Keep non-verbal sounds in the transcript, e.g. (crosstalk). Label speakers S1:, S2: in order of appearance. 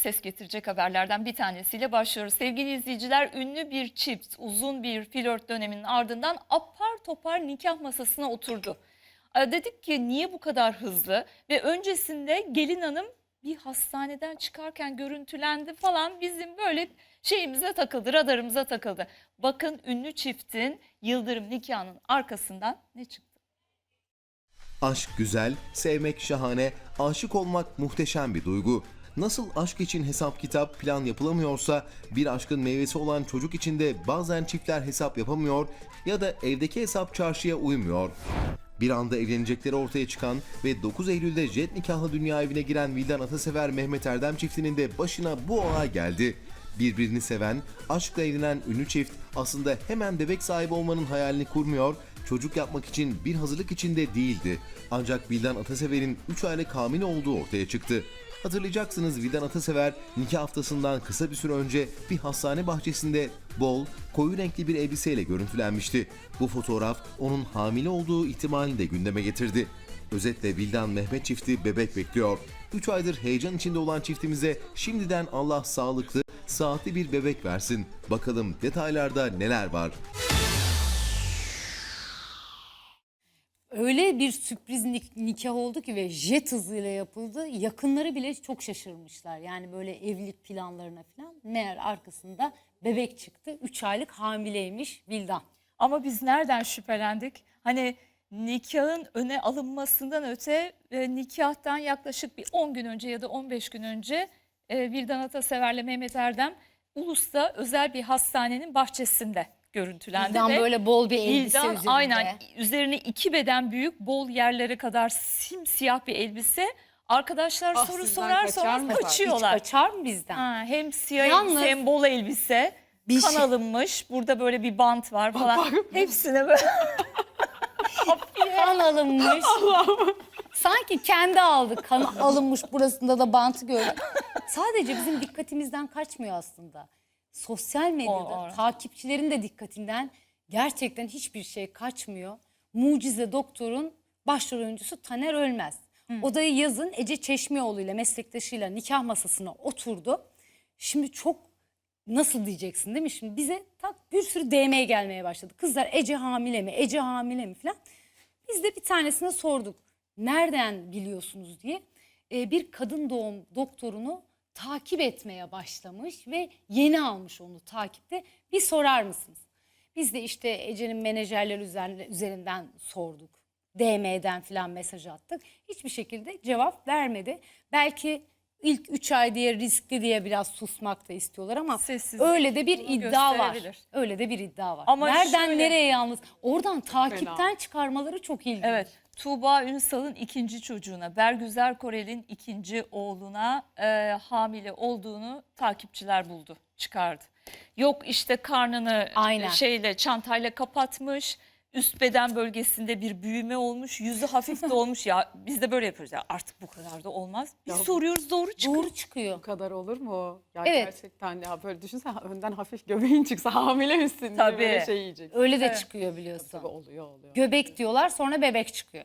S1: ses getirecek haberlerden bir tanesiyle başlıyoruz. Sevgili izleyiciler ünlü bir çift uzun bir flört döneminin ardından apar topar nikah masasına oturdu. Dedik ki niye bu kadar hızlı ve öncesinde gelin hanım bir hastaneden çıkarken görüntülendi falan bizim böyle şeyimize takıldı radarımıza takıldı. Bakın ünlü çiftin yıldırım nikahının arkasından ne çıktı?
S2: Aşk güzel, sevmek şahane, aşık olmak muhteşem bir duygu. Nasıl aşk için hesap kitap plan yapılamıyorsa bir aşkın meyvesi olan çocuk için de bazen çiftler hesap yapamıyor ya da evdeki hesap çarşıya uymuyor. Bir anda evlenecekleri ortaya çıkan ve 9 Eylül'de jet nikahlı dünya evine giren Vildan Atasever Mehmet Erdem çiftinin de başına bu olay geldi. Birbirini seven, aşkla evlenen ünlü çift aslında hemen bebek sahibi olmanın hayalini kurmuyor, çocuk yapmak için bir hazırlık içinde değildi. Ancak Vildan Atasever'in 3 aylık hamile olduğu ortaya çıktı. Hatırlayacaksınız Vildan Atasever nikah haftasından kısa bir süre önce bir hastane bahçesinde bol, koyu renkli bir elbiseyle görüntülenmişti. Bu fotoğraf onun hamile olduğu ihtimalini de gündeme getirdi. Özetle Vildan Mehmet çifti bebek bekliyor. 3 aydır heyecan içinde olan çiftimize şimdiden Allah sağlıklı, saatli bir bebek versin. Bakalım detaylarda neler var?
S3: Öyle bir sürpriz nik- nikah oldu ki ve jet hızıyla yapıldı. Yakınları bile çok şaşırmışlar. Yani böyle evlilik planlarına falan. Meğer arkasında bebek çıktı. 3 aylık hamileymiş Vildan.
S1: Ama biz nereden şüphelendik? Hani nikahın öne alınmasından öte e, nikahtan yaklaşık bir 10 gün önce ya da 15 gün önce e, Vildan Atasever'le Mehmet Erdem Ulus'ta özel bir hastanenin bahçesinde görüntülendi.
S3: Vildan
S1: ve
S3: böyle bol bir elbise
S1: Vildan
S3: üzerinde.
S1: aynen üzerine iki beden büyük bol yerlere kadar simsiyah bir elbise. Arkadaşlar
S4: Ah,
S1: soru sorar sorar
S4: mı?
S3: Hiç
S1: kaçıyorlar.
S3: kaçar mı bizden?
S1: Ha, hem siyah
S3: Yalnız-
S1: elbise hem bol elbise.
S3: Bir
S1: kan
S3: şey-
S1: alınmış. Burada böyle bir bant var falan. Hepsine böyle. (laughs)
S3: Kan alınmış. Sanki kendi aldı. Kan alınmış burasında da bantı gördüm. Sadece bizim dikkatimizden kaçmıyor aslında. Sosyal medyada
S1: O-
S3: takipçilerin de dikkatinden gerçekten hiçbir şey kaçmıyor. Mucize Doktor'un başrol oyuncusu Taner Ölmez. Odayı yazın Ece Çeşmeoğlu ile meslektaşıyla nikah masasına oturdu. Şimdi çok nasıl diyeceksin değil mi? Şimdi bize tak bir sürü DM gelmeye başladı. Kızlar Ece hamile mi? Ece hamile mi falan. Biz de bir tanesine sorduk. Nereden biliyorsunuz diye. Ee, bir kadın doğum doktorunu takip etmeye başlamış ve yeni almış onu takipte. Bir sorar mısınız? Biz de işte Ece'nin menajerleri üzerine- üzerinden sorduk. DM'den falan mesaj attık. Hiçbir şekilde cevap vermedi. Belki ilk 3 ay diye riskli diye biraz susmak da istiyorlar ama
S1: Sessizlik
S3: öyle de bir
S1: bunu
S3: iddia var.
S1: gösterebilir.
S3: Öyle de bir iddia var.
S1: Ama
S3: Nereden
S1: şöyle-
S3: nereye yalnız? Oradan takipten çıkarmaları çok ilginç.
S1: Evet. Tuğba Ünsal'ın ikinci çocuğuna, Bergüzar Korel'in ikinci oğluna e, hamile olduğunu takipçiler buldu, çıkardı. Yok işte karnını
S3: Aynen.
S1: şeyle çantayla kapatmış. Üst beden bölgesinde bir büyüme olmuş. Yüzü hafif (laughs) de olmuş. Ya biz de böyle yapıyoruz. Ya artık bu kadar da olmaz. Biz
S4: Ya-
S1: soruyoruz doğru çıkıyor.
S3: Doğru çıkıyor.
S4: Bu kadar olur mu? Ya
S3: Evet.
S4: gerçekten ya böyle düşünsene önden hafif göbeğin çıksa hamile misin diye
S1: Tabii.
S4: böyle şey yiyecek.
S3: Öyle de
S1: Evet.
S3: çıkıyor biliyorsun.
S4: Tabii oluyor oluyor.
S3: Göbek diyorlar sonra bebek çıkıyor.